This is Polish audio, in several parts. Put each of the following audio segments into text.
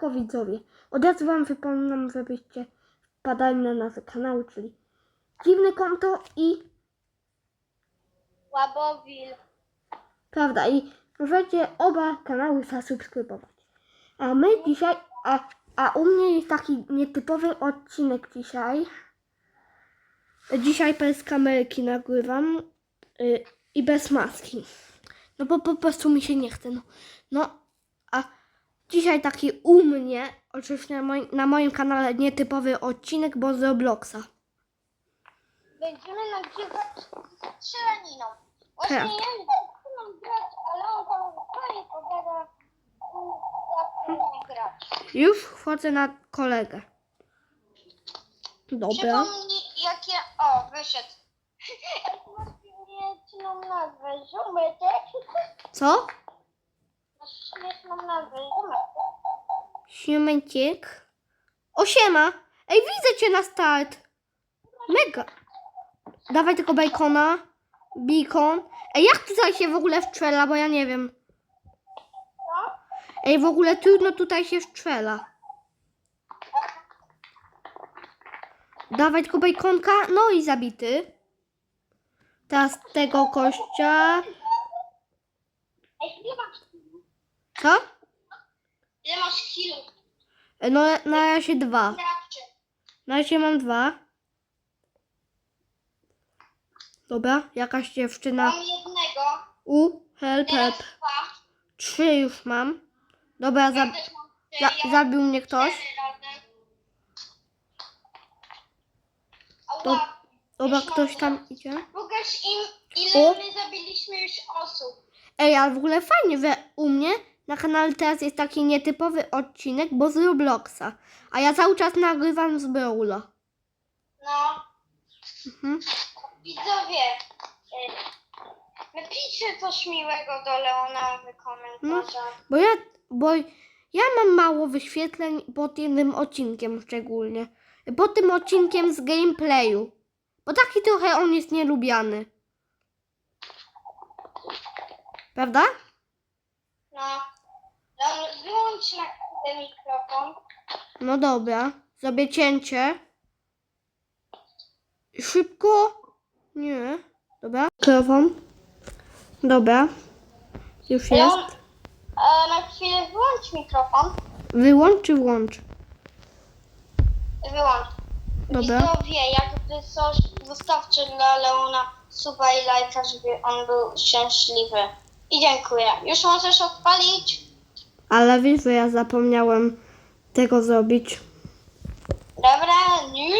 szybko widzowie. Od razu wam wypominam, żebyście wpadali na nasz kanał, czyli dziwne konto i Łabowil. prawda, i możecie oba kanały zasubskrybować. A my dzisiaj, a, a u mnie jest taki nietypowy odcinek dzisiaj. Dzisiaj bez kamerki nagrywam y, i bez maski. No bo po prostu mi się nie chce. No, no dzisiaj taki u mnie, oczywiście na moim, na moim kanale nietypowy odcinek, bo z Robloxa. Będziemy nagrywać strzelaniną. Właśnie Tak. ja nie zaczynam grać, ale on tam fajnie powiada, jak nie grać. Już wchodzę na kolegę. Dobra. Przypomnij jakie... O, wyszedł. Masz śmieszną nazwę, Żumetek. Co? Masz śmieszną nazwę, Żumetek. Siemęciek. O siema! Ej, widzę cię na start! Mega! Dawaj tego bacona. Beacon. Ej, jak tutaj się w ogóle strzela, bo ja nie wiem. Ej, w ogóle trudno tutaj się strzela. Dawaj tylko baconka. No i zabity. Teraz tego kościa. Co? Ile masz kilów? E, No, na razie dwa. Na razie mam dwa. Dobra, jakaś dziewczyna. Mam jednego. U, help, help. Trzy już mam. Dobra, Ja za, zabił mnie ktoś. To- Dobra, ktoś tam idzie. Pokaż im, ile my zabiliśmy już osób. Ej, ale w ogóle fajnie, że u mnie na kanale teraz jest taki nietypowy odcinek, bo z Robloxa. A ja cały czas nagrywam z Brawla. No, Mhm. widzowie, y, napiszcie coś miłego do Leona w komentarzach. Bo ja, bo ja mam mało wyświetleń pod jednym odcinkiem szczególnie. Pod tym odcinkiem z gameplayu. Bo taki trochę on jest nielubiany. Prawda? No, no wyłącz na chwilę mikrofon. No dobra. Zrobię cięcie. Szybko. Nie. Dobra. Mikrofon. Dobra. Już jest. E, na chwilę wyłącz mikrofon. Wyłącz czy włącz? Wyłącz. Dobra. Widzowie, jakby coś, zostawcie dla Leona suba i lajka, żeby on był szczęśliwy. I dziękuję. Już możesz odpalić? Ale wiesz, że ja zapomniałem tego zrobić. Dobra, nie.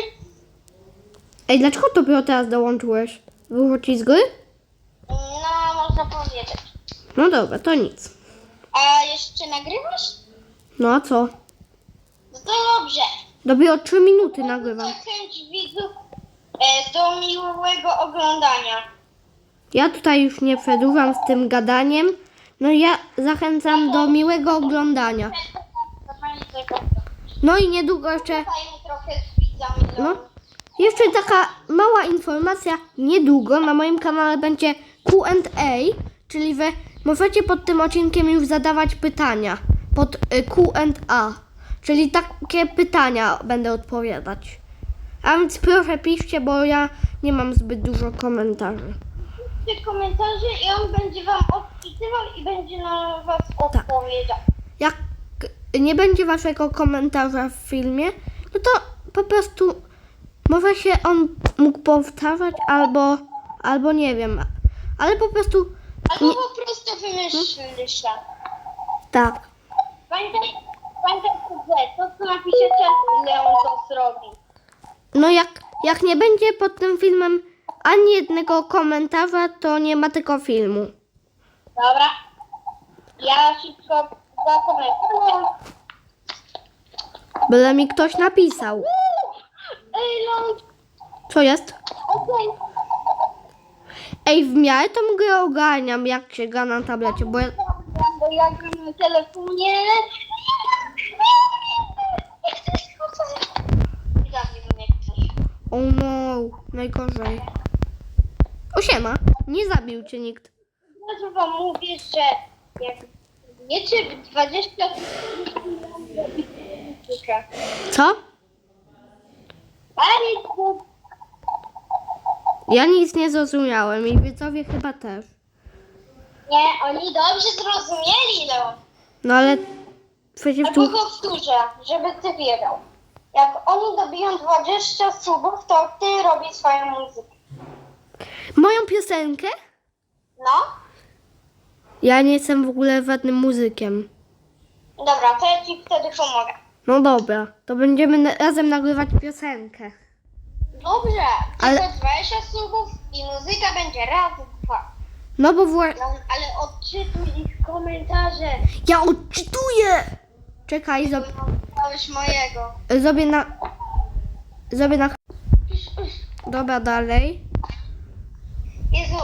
Ej, dlaczego dopiero teraz dołączyłeś? Wychodzi z gry? No, można powiedzieć. No dobra, to nic. A jeszcze nagrywasz? No a co? No to dobrze. Dopiero 3 minuty nagrywam. Zachęć widzów e, do miłego oglądania. Ja tutaj już nie przedłużam z tym gadaniem. No ja zachęcam do miłego oglądania. No i niedługo jeszcze, no, jeszcze taka mała informacja. Niedługo na moim kanale będzie Q&A, czyli wy możecie pod tym odcinkiem już zadawać pytania. Pod y, Q&A, czyli takie pytania będę odpowiadać. A więc proszę piszcie, bo ja nie mam zbyt dużo komentarzy. Piszcie komentarze i on będzie wam odpisywał i będzie na was Tak. odpowiedział. jak nie będzie waszego komentarza w filmie, no to po prostu może się on mógł powtarzać albo, albo nie wiem, ale po prostu Albo Nie. po prostu wymyślisz. tak. Pamiętaj, pamiętaj, to co napiszecie, Leon to zrobi. No jak, jak nie będzie pod tym filmem ani jednego komentarza, to nie ma tego filmu. Dobra. Ja szybko zakomentuję. Byle mi ktoś napisał. Ej, Leon, Co jest? okej. Ej, w miarę tą grę ogarniam, jak się gra na tablecie, bo ja... Bo ja gram na telefonie. Nie chcesz mnie ktoś. Oh no, najgorzej. Siema, nie zabił cię nikt. Teraz wam mówię, że jak wiecie, 20 muzykę. Co? Ja nic nie zrozumiałem i widzowie chyba też. Nie, oni dobrze zrozumieli, Leon. No ale przecież Albo tu... powtórzę, żeby ty wiedział. Jak oni dobiją 20 subów, to ty robisz swoją muzykę. Moją piosenkę? No? Ja nie jestem w ogóle żadnym muzykiem. Dobra, to ja ci wtedy pomogę. No dobra, to będziemy na- razem nagrywać piosenkę. Dobrze, Ale- tylko 20 subów i muzyka będzie raz, dwa. No bo wła... No, ale odczytuj ich komentarze. Ja odczytuję! Czekaj. Dałeś mojego. zrobię na... Zrobię na... Dobra, dalej. Jezu,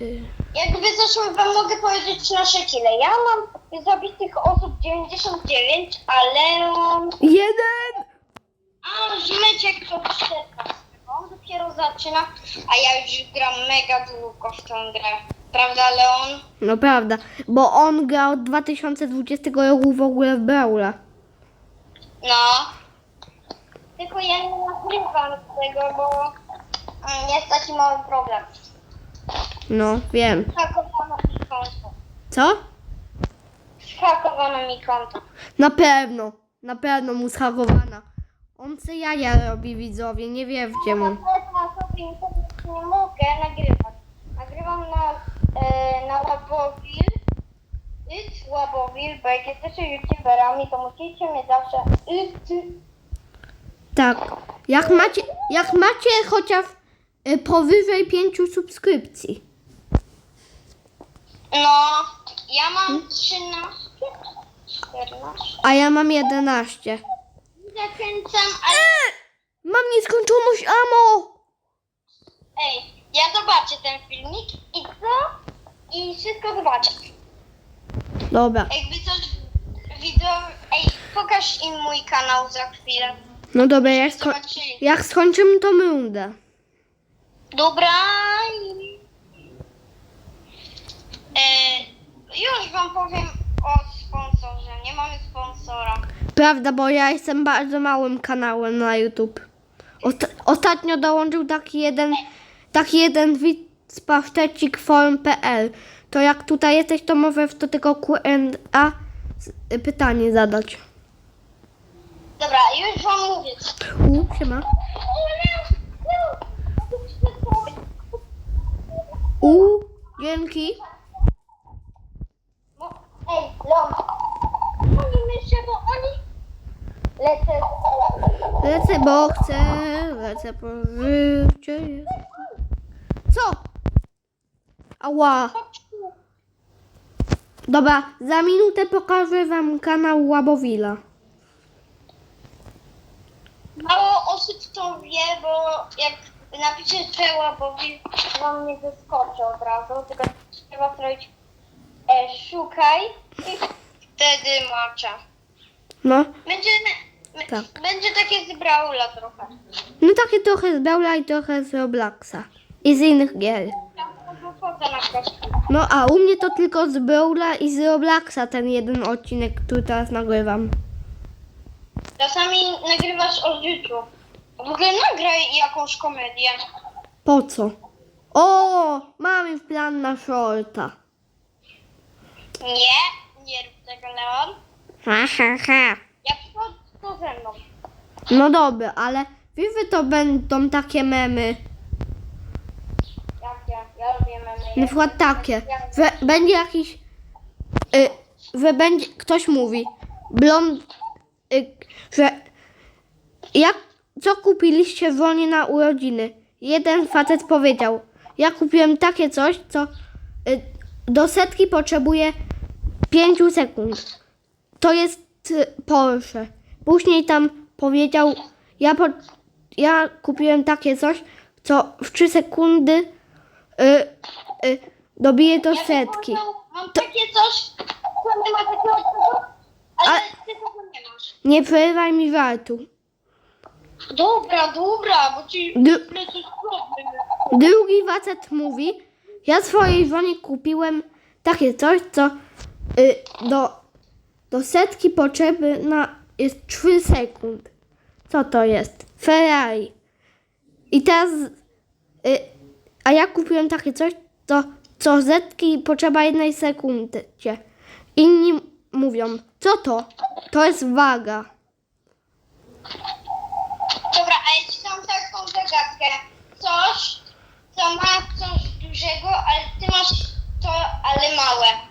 Y, jakby coś wam mogę powiedzieć nasze kile. Ja mam zabitych osób 99, ale Jeden! a Żmyczek to 14. On dopiero zaczyna, a ja już gram mega długo w tą grę. Prawda, Leon? No prawda, bo on gra od 2020 roku w ogóle w Brawla. No. Tylko ja nie nagrywam tego, bo mm, jest taki mały problem. No, wiem. Hakowano mi konto. Co? Hakowano mi konto. Na pewno, na pewno mu zhakowana. On se jaja robi widzowie, nie wierzcie mu. Na sobie nie mogę nagrywać. Nagrywam na, e, na Łabowil. It's Łabowil, bo jak jesteście youtuberami, to musicie mieć zawsze it's. Tak. Jak macie, jak macie chociaż y, powyżej 5 subskrypcji. No, ja mam 13, 14. A ja mam 11. Zachęcam, ale Mam nieskończoność amo! ej, ja zobaczę ten filmik i co? I wszystko zobaczę. Dobra. Jakby coś widzą, ej, pokaż im mój kanał za chwilę. No dobra, jak, sko- Zobaczyli. jak skończymy tą rundę. Dobra. E, już wam powiem o sponsorze. Nie mamy sponsora. Prawda, bo ja jestem bardzo małym kanałem na YouTube. Osta- ostatnio dołączył taki jeden, taki jeden widz pasztecik form.pl. To jak tutaj jesteś, to możesz do tego Q&A z- pytanie zadać. Dobra, już wam mówię. U, siema. U, dzięki. Ej, Lom. Oni myślą, bo oni... Lecę. Lecę, bo chcę, lecę po życie. Co? Ała. Dobra, za minutę pokażę wam kanał Łabowila. Mało osób to wie, bo jak napiszesz Żeła, bo wam nie wyskoczy od razu, tylko trzeba zrobić e, szukaj i wtedy macza. No, Będzie, Tak. będzie takie z Braula trochę. no takie trochę z Brawla i trochę z Robloxa. I z innych gier. Wychodzę na. No, a u mnie to tylko z Brawla i z Robloxa ten jeden odcinek, który teraz nagrywam. Czasami nagrywasz o życiu. W ogóle nagraj jakąś komedię. Po co? O, mamy plan na shorta. Nie, nie rób tego, Leon. Ha, ha, ha. Jak to, to ze mną. No dobra, ale że to będą takie memy. Jakie? Ja robię memy. Na przykład takie, że będzie jakiś, y, że będzie, ktoś mówi, blond, y, że jak, co kupiliście wolnie na urodziny? Jeden facet powiedział, ja kupiłem takie coś, co y, do setki potrzebuje 5 sekund. To jest y, Porsche. Później tam powiedział, ja, po, ja kupiłem takie coś, co w 3 sekundy y, y, dobije do setki. Mam takie coś, co nie ma takiego ale A- ty tego nie masz. Nie przerywaj mi żartu. Dobra, dobra, bo ci D- lecisz problem. drugi facet mówi, ja swojej żonie kupiłem takie coś, co do, do setki potrzeby na jest 3 sekund. Co to jest? Ferrari. I teraz, y, a ja kupiłem takie coś, to co zetki potrzeba jednej sekundy. Inni mówią, co to? To jest waga. Dobra, a ja ci dam taką zagadkę. Coś, co ma coś dużego, ale ty masz to, ale małe.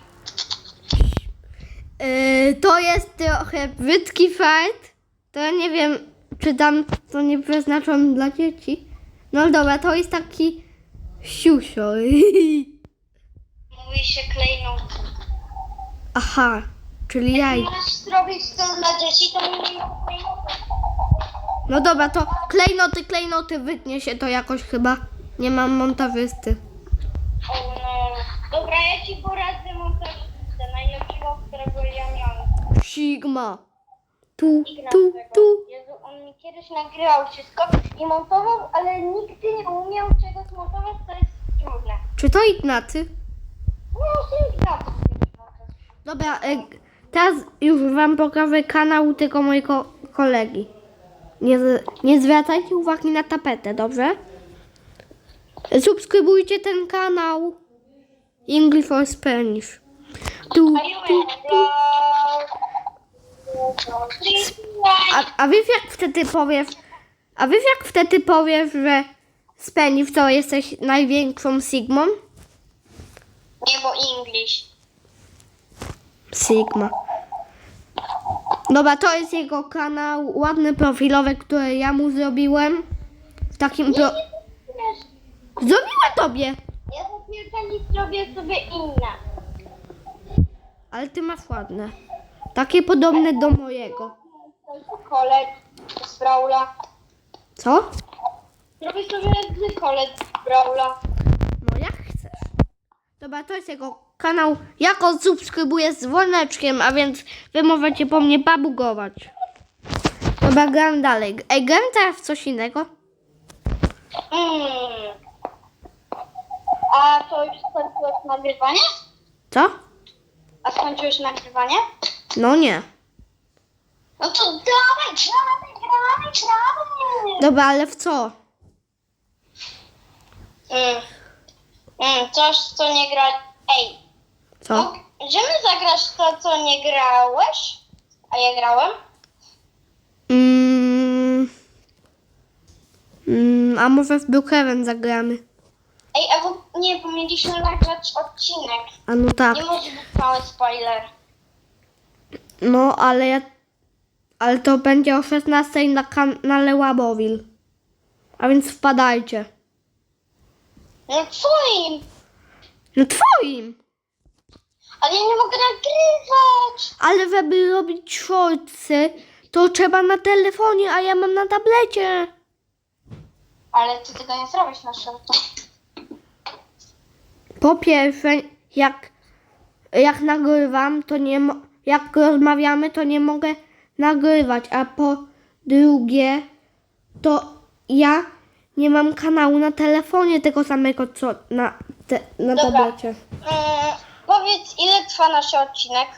To jest trochę brzydki fart. To ja nie wiem, czy tam to nie przeznaczone dla dzieci. No dobra, to jest taki siusio. Mówi się klejnot. Aha, czyli jaj. Masz zrobić to dla dzieci, to. No dobra, to klejnoty, klejnoty, wytnie się to jakoś chyba. Nie mam montażysty. O no. Dobra, ja ci poradzę Sigma. Tu, tu, tu. Jezu, on mi kiedyś nagrywał wszystko i montował, ale nigdy nie umiał czegoś zmontować, to jest trudne. Czy to Ignacy? No, to Ignacy kiedyś montował. Dobra, e, teraz już wam pokażę kanał tego mojego kolegi. Nie, z- nie zwracajcie uwagi na tapetę, dobrze? Subskrybujcie ten kanał. English for Spanish. Tu, tu, tu. A, a wiesz jak wtedy powiesz, a wiesz jak wtedy powiesz, że Spanish to jesteś największą Sigmą? Nie, bo English. Sigma. Dobra, to jest jego kanał, ładny profilowy, który ja mu zrobiłem. W takim pro... Zrobiłem tobie! ja za chwilkę zrobię sobie inne. Ale ty masz ładne. Takie podobne do mojego. Kolet z Brawla. Co? Zrobię sobie z kolet z Brawla. No jak chcesz. Dobra, to jest jego kanał. Ja go subskrybuję z dzwoneczkiem, a więc wy możecie po mnie babugować. Dobra, gram dalej. Ej, gram teraz w coś innego. Mm. A to już skończyłeś nagrywanie? Co? A skończyłeś nagrywanie? No nie. No to dawaj, gramy, gramy, gramy. Dobra, ale w co? Mm. Mm, coś, co nie gra... Ej, Co? możemy zagrać to, co nie grałeś? A ja grałem? Mm, mm, a może w Brookhaven zagramy? Ej, a bo, nie, bo mieliśmy nagrać odcinek. A no tak. Nie może być mały spoiler. No, ale ja... Ale to będzie o 16 na kanale Łabowil. A więc wpadajcie. No twoim! No twoim! Ale ja nie mogę nagrywać! Ale żeby robić shortsy, to trzeba na telefonie, a ja mam na tablecie. Ale ty tego nie zrobisz na szybko. Po pierwsze, jak, jak nagrywam, to nie mo- jak rozmawiamy, to nie mogę nagrywać, a po drugie, to ja nie mam kanału na telefonie tego samego, co na, te, na Dobra. tablecie. Mm, powiedz, ile trwa nasz odcinek?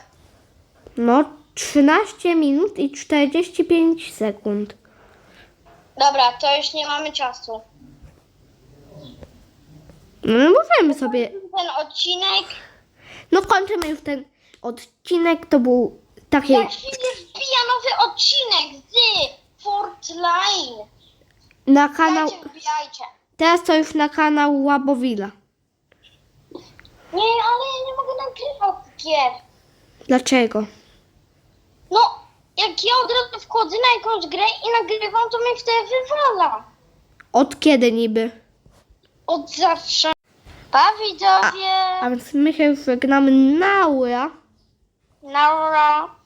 No, 13 minut i 45 sekund. Dobra, to już nie mamy czasu. No, możemy sobie. Ten odcinek, No, kończymy już ten odcinek. To był taki. za chwilę wbija nowy odcinek z Fortline. Na kanał. Wbijajcie, wbijajcie. Teraz to już na kanał Łabowila. Nie, ale ja nie mogę nagrywać gier. Dlaczego? No, jak ja od razu wchodzę na jakąś grę i nagrywam, to mnie wtedy wywala. Od kiedy niby? Od zawsze. Pa widzowie. A więc my się już żegnamy. Naura. no